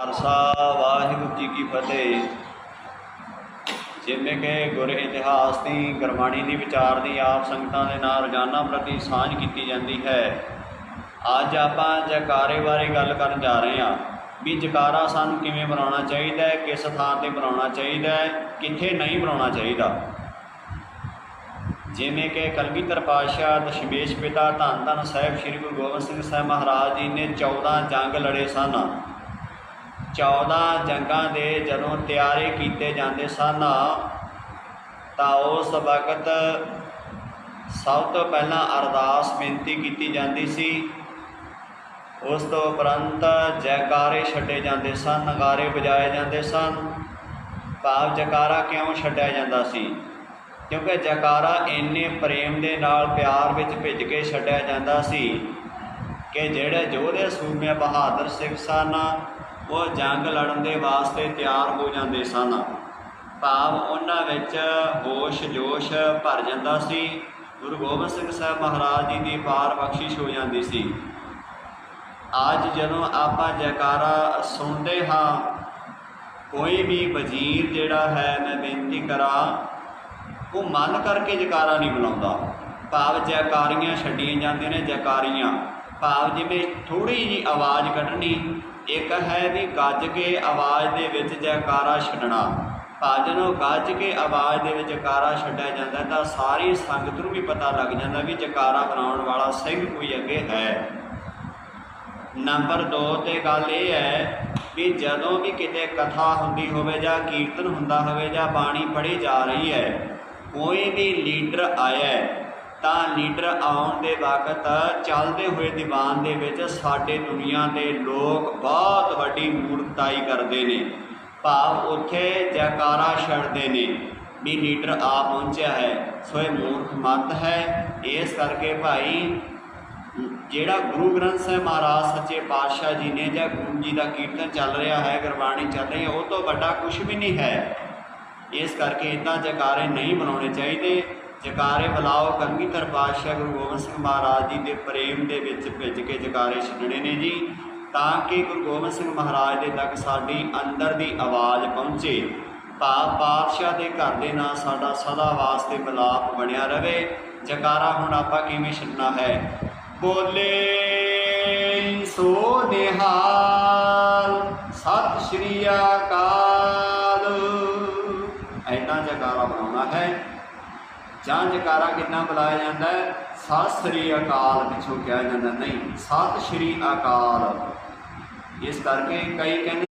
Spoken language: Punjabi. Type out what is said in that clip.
ਖਾਲਸਾ, ਵਾਹਿਗੁਰੂ ਜੀ ਕੀ ਫਤਿਹ। ਜਿਵੇਂ ਕਿ ਗੁਰ ਇਤਿਹਾਸ ਦੀ ਗੁਰਬਾਣੀ ਦੀ ਵਿਚਾਰ ਦੀ ਆਪ ਸੰਗਤਾਂ ਦੇ ਨਾਲ ਰੋਜ਼ਾਨਾ ਪ੍ਰਤੀ ਸਾਂਝ ਕੀਤੀ ਜਾਂਦੀ ਹੈ। ਅੱਜ ਆਪਾਂ ਜਕਾਰੇ ਬਾਰੇ ਗੱਲ ਕਰਨ ਜਾ ਰਹੇ ਹਾਂ ਵੀ ਜਕਾਰਾ ਸਾਨੂੰ ਕਿਵੇਂ ਬਣਾਉਣਾ ਚਾਹੀਦਾ ਹੈ, ਕਿਸ ਥਾਂ ਤੇ ਬਣਾਉਣਾ ਚਾਹੀਦਾ ਹੈ, ਕਿੱਥੇ ਨਹੀਂ ਬਣਾਉਣਾ ਚਾਹੀਦਾ। ਜਿਵੇਂ ਕਿ ਕਲਗੀਧਰ ਪਾਤਸ਼ਾਹ ਦਸ਼ਮੇਸ਼ ਪਿਤਾ ਧੰਨ ਧੰਨ ਸਾਹਿਬ ਸ੍ਰੀ ਗੁਰੂ ਗੋਬਿੰਦ ਸਿੰਘ ਸਾਹਿਬ ਮਹਾਰਾਜ ਜੀ ਨੇ 14 ਜੰਗ ਲੜੇ ਸਨ। 14 ਜੰਗਾਂ ਦੇ ਜਦੋਂ ਤਿਆਰੇ ਕੀਤੇ ਜਾਂਦੇ ਸਨ, ਤਾਂ ਉਸ ਵਕਤ ਸਭ ਤੋਂ ਪਹਿਲਾਂ ਅਰਦਾਸ ਬੇਨਤੀ ਕੀਤੀ ਜਾਂਦੀ ਸੀ। ਉਸ ਤੋਂ ਉਪਰੰਤ ਜੈਕਾਰੇ ਛੱਡੇ ਜਾਂਦੇ ਸਨ, ਨਗਾਰੇ ਵਜਾਏ ਜਾਂਦੇ ਸਨ। ਭਾਵ ਜੈਕਾਰਾ ਕਿਉਂ ਛੱਡਿਆ ਜਾਂਦਾ ਸੀ? ਕਿਉਂਕਿ ਜੈਕਾਰਾ ਇੰਨੇ ਪ੍ਰੇਮ ਦੇ ਨਾਲ ਪਿਆਰ ਵਿੱਚ ਭਿੱਜ ਕੇ ਛੱਡਿਆ ਜਾਂਦਾ ਸੀ ਕਿ ਜਿਹੜੇ ਯੋਧੇ ਸੂਰਮੇ ਬਹਾਦਰ ਸਿੰਘ ਸਨ ਉਹ ਜੰਗ ਲੜਨ ਦੇ ਵਾਸਤੇ ਤਿਆਰ ਹੋ ਜਾਂਦੇ ਸਨ। ਭਾਵ ਉਹਨਾਂ ਵਿੱਚ ਹੋਸ਼ ਜੋਸ਼ ਭਰ ਜਾਂਦਾ ਸੀ। ਗੁਰੂ ਗੋਬਿੰਦ ਸਿੰਘ ਸਾਹਿਬ ਮਹਾਰਾਜ ਜੀ ਦੀ ਪਾਰ ਬਖਸ਼ਿਸ਼ ਹੋ ਜਾਂਦੀ ਸੀ। ਅੱਜ ਜਦੋਂ ਆਪਾਂ ਜੈਕਾਰਾ ਸੁਣਦੇ ਹਾਂ, ਕੋਈ ਵੀ ਵਜ਼ੀਰ ਜਿਹੜਾ ਹੈ, ਮੈਂ ਬੇਨਤੀ ਕਰਾਂ, ਉਹ ਮਨ ਕਰਕੇ ਜੈਕਾਰਾ ਨਹੀਂ ਬੁਲਾਉਂਦਾ। ਭਾਵ ਜੈਕਾਰੀਆਂ ਛੱਡੀਆਂ ਜਾਂਦੀਆਂ ਨੇ, ਜੈਕਾਰੀਆਂ। ਭਾਵ ਜਿਵੇਂ ਥੋੜੀ ਜੀ ਆਵਾਜ਼ ਕੱਢਣੀ, ਇੱਕ ਹੈ ਵੀ ਗੱਜ ਕੇ ਆਵਾਜ਼ ਦੇ ਵਿੱਚ ਜੈਕਾਰਾ ਛੱਡਣਾ। ਭਾਵ ਜਦੋਂ ਗੱਜ ਕੇ ਆਵਾਜ਼ ਦੇ ਵਿੱਚ ਜੈਕਾਰਾ ਛੱਡਿਆ ਜਾਂਦਾ, ਤਾਂ ਸਾਰੀ ਸੰਗਤ ਨੂੰ ਵੀ ਪਤਾ ਲੱਗ ਜਾਂਦਾ ਵੀ ਜੈਕਾਰਾ ਬਣਾਉਣ ਵਾਲਾ ਸਿੰਘ ਕੋਈ ਅੱਗੇ ਹੈ। ਨੰਬਰ 2 ਤੇ ਗੱਲ ਇਹ ਹੈ ਵੀ ਜਦੋਂ ਵੀ ਕਿਤੇ ਕਥਾ ਹੁੰਦੀ ਹੋਵੇ ਜਾਂ ਕੀਰਤਨ ਹੁੰਦਾ ਹੋਵੇ ਜਾਂ ਬਾਣੀ ਪੜ੍ਹੀ ਜਾ ਰਹੀ ਹੈ, ਕੋਈ ਵੀ ਲੀਡਰ ਆਇਆ ਤਾਂ ਲੀਡਰ ਆਉਣ ਦੇ ਵਕਤ ਚੱਲਦੇ ਹੋਏ ਦੀਵਾਨ ਦੇ ਵਿੱਚ ਸਾਡੇ ਦੁਨੀਆ ਦੇ ਲੋਕ ਬਹੁਤ ਵੱਡੀ ਮੂਰਖਤਾਈ ਕਰਦੇ ਨੇ। ਭਾਵ ਉੱਥੇ ਜੈਕਾਰਾ ਛੱਡਦੇ ਨੇ ਵੀ ਲੀਡਰ ਆ ਪਹੁੰਚਿਆ ਹੈ। ਸੋ ਇਹ ਮੂਰਖ ਮਤ ਹੈ। ਇਸ ਕਰਕੇ ਭਾਈ, ਜਿਹੜਾ ਗੁਰੂ ਗ੍ਰੰਥ ਸਾਹਿਬ ਮਹਾਰਾਜ ਸੱਚੇ ਪਾਤਸ਼ਾਹ ਜੀ ਨੇ ਜਾਂ ਗੁਰੂ ਜੀ ਦਾ ਕੀਰਤਨ ਚੱਲ ਰਿਹਾ ਹੈ, ਗੁਰਬਾਣੀ ਚੱਲ ਰਹੀ ਹੈ, ਉਹ ਤੋਂ ਵੱਡਾ ਕੁਝ ਵੀ ਨਹੀਂ ਹੈ। ਇਸ ਕਰਕੇ ਇਦਾਂ ਜਕਾਰੇ ਨਹੀਂ ਬਣਾਉਣੇ ਚਾਹੀਦੇ। ਜਕਾਰੇ ਬੁਲਾਓ ਕਲਗੀਧਰ ਪਾਤਸ਼ਾਹ ਗੁਰੂ ਗੋਬਿੰਦ ਸਿੰਘ ਮਹਾਰਾਜ ਜੀ ਦੇ ਪ੍ਰੇਮ ਦੇ ਵਿੱਚ ਭਿੱਜ ਕੇ ਜਕਾਰੇ ਛੱਡਣੇ ਨੇ ਜੀ, ਤਾਂ ਕਿ ਗੁਰੂ ਗੋਬਿੰਦ ਸਿੰਘ ਮਹਾਰਾਜ ਦੇ ਤੱਕ ਸਾਡੀ ਅੰਦਰ ਦੀ ਆਵਾਜ਼ ਪਹੁੰਚੇ। ਭਾ ਪਾਤਸ਼ਾਹ ਦੇ ਘਰ ਦੇ ਨਾਲ ਸਾਡਾ ਸਦਾ ਵਾਸਤੇ ਮਿਲਾਪ ਬਣਿਆ ਰਵੇ। ਜਕਾਰਾ ਹੁਣ ਆਪਾਂ ਕਿਵੇਂ ਛੱਡਣਾ ਹੈ? ਬੋਲੇ ਸੋ ਨਿਹਾਲ, ਸਤਿ ਸ਼੍ਰੀ ਅਕਾਲ। ਐਦਾਂ ਜਕਾਰਾ ਬਣਾਉਣਾ ਹੈ। ਜਾਂ ਜਕਾਰਾ ਕਿੰਨਾ ਬੁਲਾਇਆ ਜਾਂਦਾ ਹੈ? ਸਤਿ ਸ਼੍ਰੀ ਅਕਾਲ ਪਿੱਛੋਂ ਕਿਹਾ ਜਾਂਦਾ, ਨਹੀਂ, ਸਤਿ ਸ਼੍ਰੀ ਅਕਾਲ। ਇਸ ਕਰਕੇ ਕਈ ਕਹਿੰਦੇ